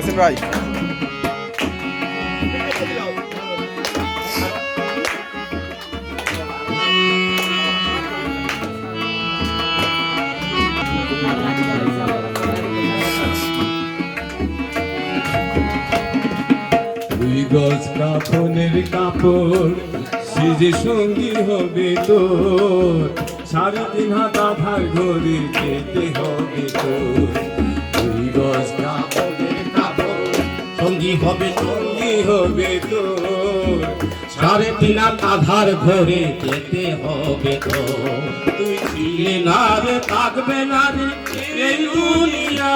ইয়াসিন ভাই গজ কাপনের কাপড় সে যে সঙ্গী হবে তোর। সাড়ে তিন হাত আধার ঘরে যেতে হবে তোর। দুই গজ কাপড় হবে সঙ্গী হবে তোর। সাড়ে তিন আধার ঘরে যেতে হবে তো। তুই ছিলে না রে, থাকবে না রে এই দুনিয়া।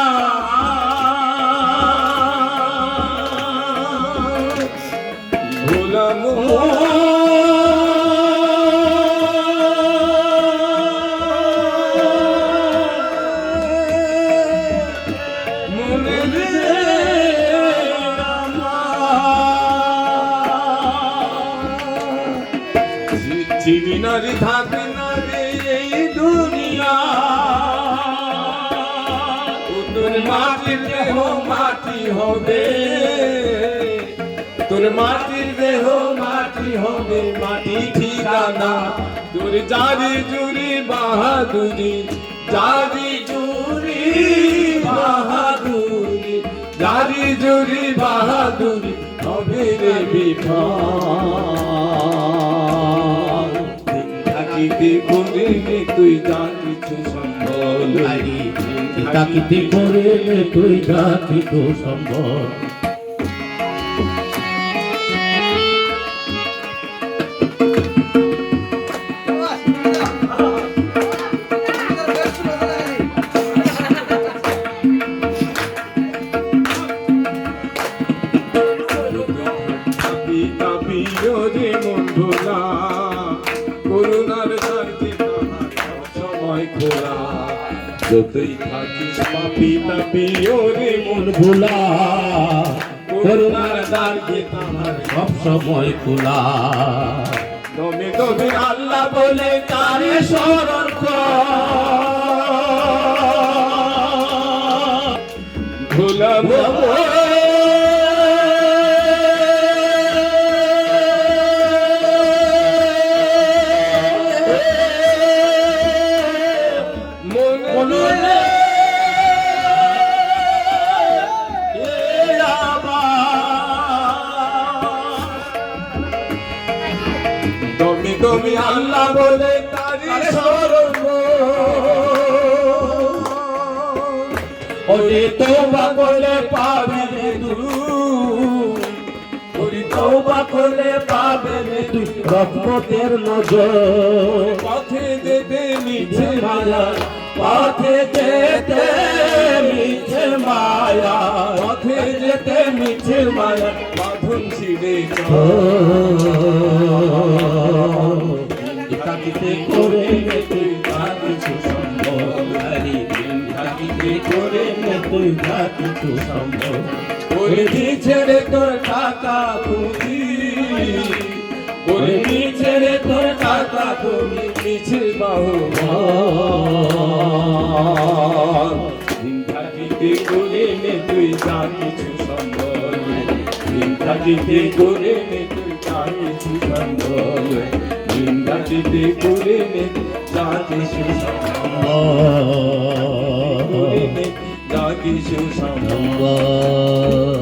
ভোলাম। চিনি না রে থাকে না রে এই দুনিয়া। তোর মাটির দেহ মাটি হবে। তোর মাটির দেহ মাটি হবে, মাটি ঠিকানা। তোর জারি জুরি বাহাদুরি, জারি জুরি বাহাদুরি, জারি জুরি বাহাদুরি হবে রে বিফল থাকিতে করে তুই যা কিছু সম্বল তাকিতে করে তুই যা কিছু সম্ভব যতই থাকিস মন করুণার দ্বারকে সব সময় খোলা। দমে দমে আল্লাহ বলে, তারে স্মরণ ভোলা দমি তুমি আল্লাহ বলে তারি স্মরণ। ওরে তোবা বলে পাবে রহমতের নজর। পথে যেতে নিচে মায়া। পথে যেতে মিছে মায়া। পথে যেতে মিছে মায়া। বাঁধন ছিঁড়ে থাকিতে করে তুই যা কিছু সম্ভব থাকিতে করে তুই যা কিছু সম্ভব ওরে নিচে রে তোর টাকা পুঁজি। নিচে রে তোর টাকা তুমি মিছে বাহু থাকিতে করে নে তুই যা কিছু দিন থাকিতে করে নে তুই যা কিছু দিন থাকিতে করে নে যা কিছু নে যা কিছু সম্ভব